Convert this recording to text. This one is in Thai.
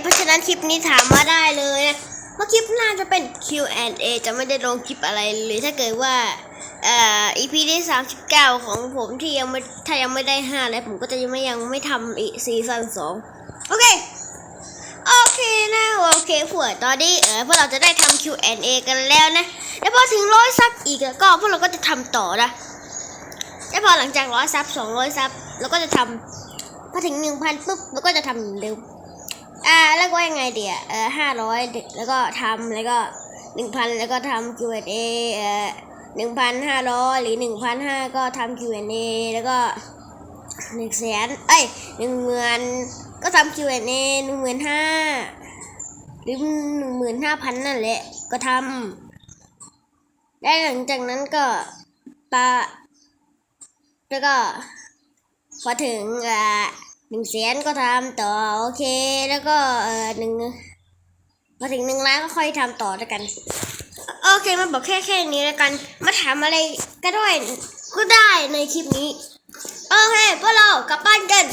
เพราะฉะนั้นคลิปนี้ถามมาได้เลยนะเพราะคลิปหน้าจะเป็น Q&A จะไม่ได้ลงคลิปอะไรเลยถ้าเกิดว่าเอ่อ EP ที่ 39 ของผมที่ยังไม่ถ้ายังไม่ได้5แล้วผมก็จะยังไม่ยังไม่ทำอีกซีซั่น2โอเค โอเคนะโอเคพวตอนนี้เออพวกเราจะได้ทำ Q&A กันแล้วนะ แล้วพอถึงร้อยซับอีกแล้วก็พวกเราก็จะทำต่อนะแล้วพอหลังจากร้อยซับสองร้อยซับเราก็จะทำพอถึงหนึ่งพันปุ๊บเราก็จะทำเหมือนเดิมอ่าแล้ว ยังไงเดียเออห้าร้อยแล้วก็ทำแล้วก็หนึ่งพันแล้วก็ทำ Q&A เออหนึ่งพันห้าร้อยหรือหนึ่งพันห้าก็ทำ Q&A แล้วก็หนึ่งแสนเอ้ยหนึ่งหมื่นก็ทำ Q&A หนึ่งหมื่นห้าหรือหนึ่งหมื่นห้าพันนั่นแหละก็ทำและหลังจากนั้นก็ปาแล้วก็พอถึงอ่อ หนึ่งแสนก็ทำต่อโอเคแล้วก็เอ่อหนึ่งพอถึงหนึ่งล้านก็ค่อยทำต่อแล้วกัน โอเคมาบอกแค่แค่นี้แล้วกัน มาถามอะไรก็ได้ก็ได้ในคลิปนี้ โอเคพวกเรากลับบ้านกัน